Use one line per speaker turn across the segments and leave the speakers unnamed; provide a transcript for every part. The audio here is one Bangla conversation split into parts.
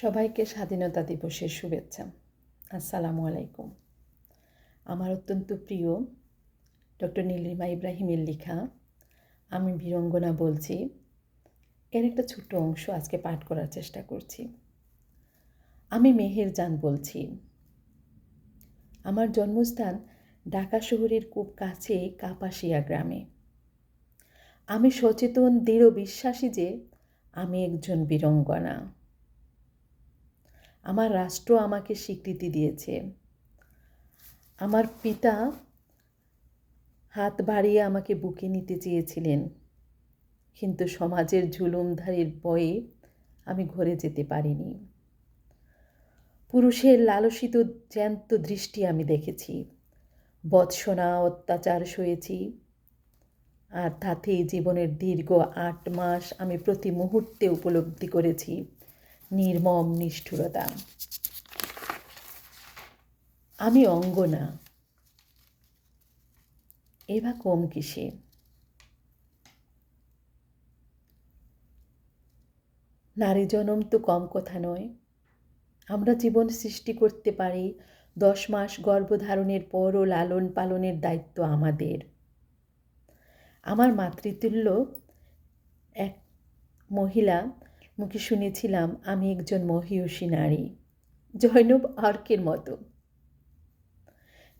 সবাইকে স্বাধীনতা দিবসের শুভেচ্ছা। আসসালামু আলাইকুম। আমার অত্যন্ত প্রিয় ডক্টর নীলিমা ইব্রাহিমের লেখা, আমি বীরঙ্গনা বলছি। এর একটা ছোট্ট অংশ আজকে পাঠ করার চেষ্টা করছি। আমি মেহের জান বলছি। আমার জন্মস্থান ঢাকা শহরের খুব কাছে কাপাসিয়া গ্রামে। আমি সচেতন, দৃঢ় বিশ্বাসী যে আমি একজন বীরঙ্গনা। আমার রাষ্ট্র আমাকে স্বীকৃতি দিয়েছে। আমার পিতা হাত বাড়িয়ে আমাকে বুকে নিতে চেয়েছিলেন, কিন্তু সমাজের ঝুলুমধারীর বয়ে আমি ঘরে যেতে পারিনি। পুরুষের লালসিত জ্যান্ত দৃষ্টি আমি দেখেছি, বৎসনা অত্যাচার সয়েছি, আর তাতেই জীবনের দীর্ঘ আট মাস আমি প্রতি মুহূর্তে উপলব্ধি করেছি। নির্মম নিষ্ঠুরতা। আমি অঙ্গনা এবা কম কিসে? নারী জনম তো কম কথা নয়। আমরা জীবন সৃষ্টি করতে পারি, দশ মাস গর্ভধারণের পরও লালন পালনের দায়িত্ব আমাদের। আমার মাতৃতুল্য এক মহিলা মুখে শুনেছিলাম, আমি একজন মহিষী নারী। জৈনব আর্কের মতো।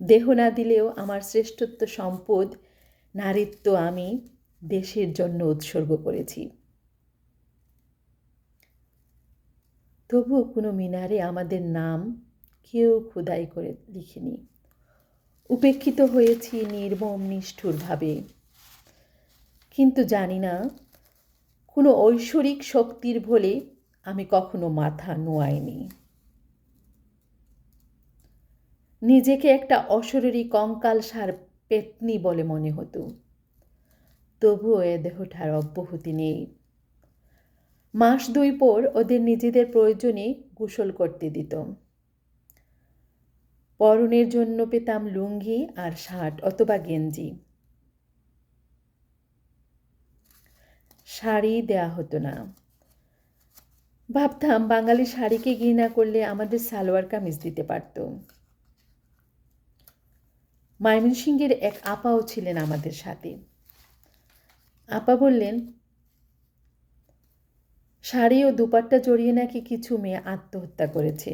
দেহ না দিলেও আমার শ্রেষ্ঠত্ব সম্পদ, নারীত্ব আমি দেশের জন্য উৎসর্গ করেছি। তবুও কোনো মিনারে আমাদের নাম কেউ খুদাই করে লিখিনি। উপেক্ষিত হয়েছি নির্মম নিষ্ঠুরভাবে। কিন্তু জানি না কোনো ঐশ্বরিক শক্তির বলে আমি কখনো মাথা নোয়াইনি। নিজেকে একটা অশরীরী কঙ্কাল সার পেতনি বলে মনে হতো। তবুও এ দেহটার অব্যাহতি নেই। মাস দুই পর ওদের নিজেদের প্রয়োজনে গোসল করতে দিত পরনের জন্য পেতাম লুঙ্গি আর শার্ট অথবা গেঞ্জি। শাড়ি দেয়া হতো না। ভাবতাম বাঙালি শাড়িকে ঘৃণা করলে আমাদের সালোয়ার কামিজ দিতে পারত। ময়মনসিংহের এক আপাও ছিলেন আমাদের সাথে। আপা বললেন, শাড়ি ও দুপাট্টা জড়িয়ে নাকি কিছু মেয়ে আত্মহত্যা করেছে।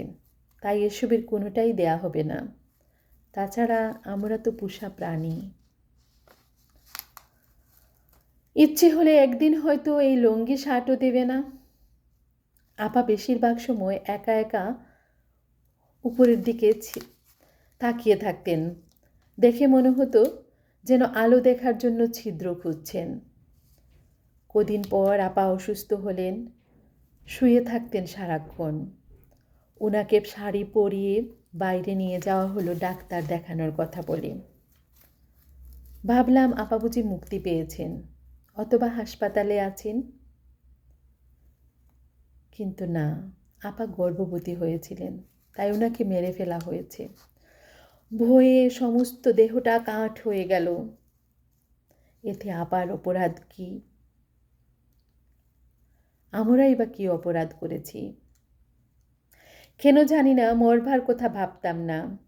তাই এসবের কোনোটাই দেয়া হবে না। তাছাড়া আমরা তো পোষা প্রাণী। ইচ্ছে হলে একদিন হয়তো এই লঙ্গি শার্টও দেবে না। আপা বেশিরভাগ সময় একা একা উপরের দিকে তাকিয়ে থাকতেন। দেখে মনে হতো যেন আলো দেখার জন্য ছিদ্র খুঁজছেন। কদিন পর আপা অসুস্থ হলেন, শুয়ে থাকতেন সারাক্ষণ। ওনাকে শাড়ি পরিয়ে বাইরে নিয়ে যাওয়া হলো ডাক্তার দেখানোর কথা বলে। ভাবলাম আপা বুঝি মুক্তি পেয়েছেন। অথবা হাসপাতালে আছেন? কিন্তু না, আপা গর্ভবতী হয়েছিলেন, তাই ওনাকে মেরে ফেলা হয়েছে। ভয়ে সমস্ত দেহটা কাঠ হয়ে গেল। এতে আপার অপরাধ কি? আমরাই বা কি অপরাধ করেছি? কেন জানি না মরভার কথা ভাবতাম না।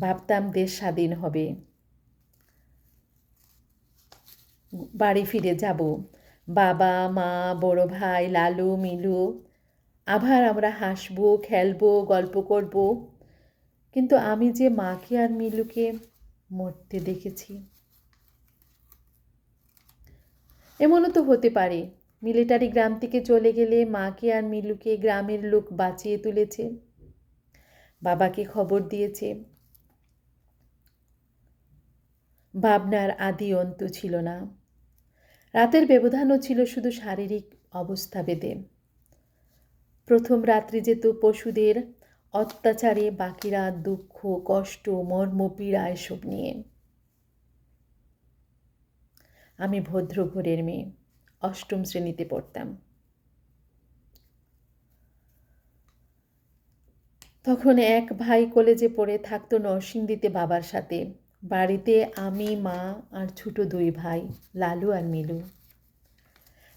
ভাবতাম দেশ স্বাধীন হবে। বাড়ি ফিরে যাব। বাবা, মা, বড় ভাই, লালু, মিলু, আবার আমরা হাসবো, খেলব, গল্প করব। কিন্তু আমি যে মাকে আর মিলুকে মরতে দেখেছি, এমনও তো হতে পারে। মিলিটারি গ্রাম থেকে চলে গেলে মাকে আর মিলুকে গ্রামের লোক বাঁচিয়ে তুলেছে, বাবাকে খবর দিয়েছে। ভাবনার আদি অন্ত ছিল না। রাতের ব্যবধানও ছিল শুধু শারীরিক অবস্থা বেদে প্রথম রাত্রি যেত পশুদের অত্যাচারে, বাকিরা দুঃখ, কষ্ট, মর্ম, পীড়া এসব নিয়ে। আমি ভদ্র ঘরের মেয়ে, অষ্টম শ্রেণীতে পড়তাম। তখন এক ভাই কলেজে পড়ে, থাকতো নরসিংদীতে বাবার সাথে। বাড়িতে আমি, মা আর ছোটো দুই ভাই, লালু আর মিলু।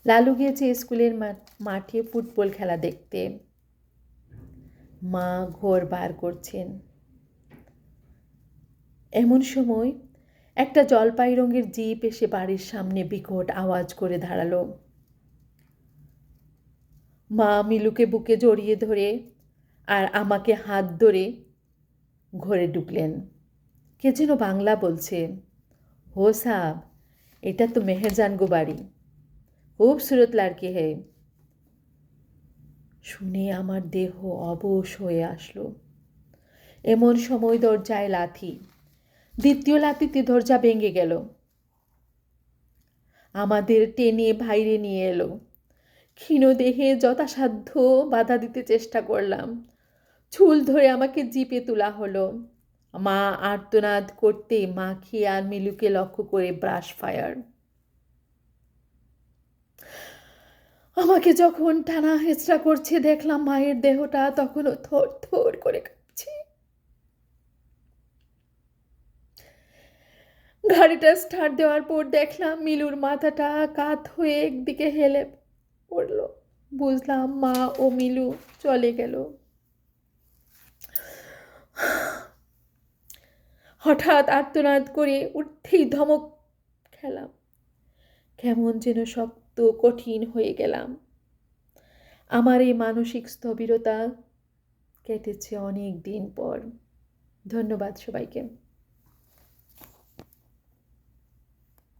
লালু গিয়েছে স্কুলের মাঠে ফুটবল খেলা দেখতে। মা ঘর বার করছেন। এমন সময় একটা জলপাই রঙের জিপ এসে বাড়ির সামনে বিকট আওয়াজ করে দাঁড়াল। মা মিলুকে বুকে জড়িয়ে ধরে আর আমাকে হাত ধরে ঘরে ঢুকলেন। কে যেন বাংলা বলছে, হো সাব, এটা তো মেহেরজান গো বাড়ি। খুবসুরত লাড়কি হে। শুনে আমার দেহ অবশ হয়ে আসলো। এমন সময় দরজায় লাথি, দ্বিতীয় লাথিতে দরজা ভেঙে গেল। আমাদের টেনে বাইরে নিয়ে এলো। ক্ষীণ দেহে যথাসাধ্য বাধা দিতে চেষ্টা করলাম। চুল ধরে আমাকে জিপে তোলা হলো। মা আর্তনাদ করতে মাখি আর মিলুকে লক্ষ্য করে ব্রাশ ফায়ার। আমাকে যখন টানা হেঁচড়া করছে, দেখলাম মায়ের দেহটা তখনও থর থর করে কাঁপছে। গাড়িটা স্টার্ট দেওয়ার পর দেখলাম মিলুর মাথাটা কাত হয়ে একদিকে হেলে পড়ল। বুঝলাম মা ও মিলু চলে গেল। হঠাৎ আর্তনাদ করে উঠতেই ধমক খেলাম। কেমন যেন শক্ত, কঠিন হয়ে গেলাম। আমার এই মানসিক স্থবিরতা কেটেছে অনেক দিন পর। ধন্যবাদ সবাইকে।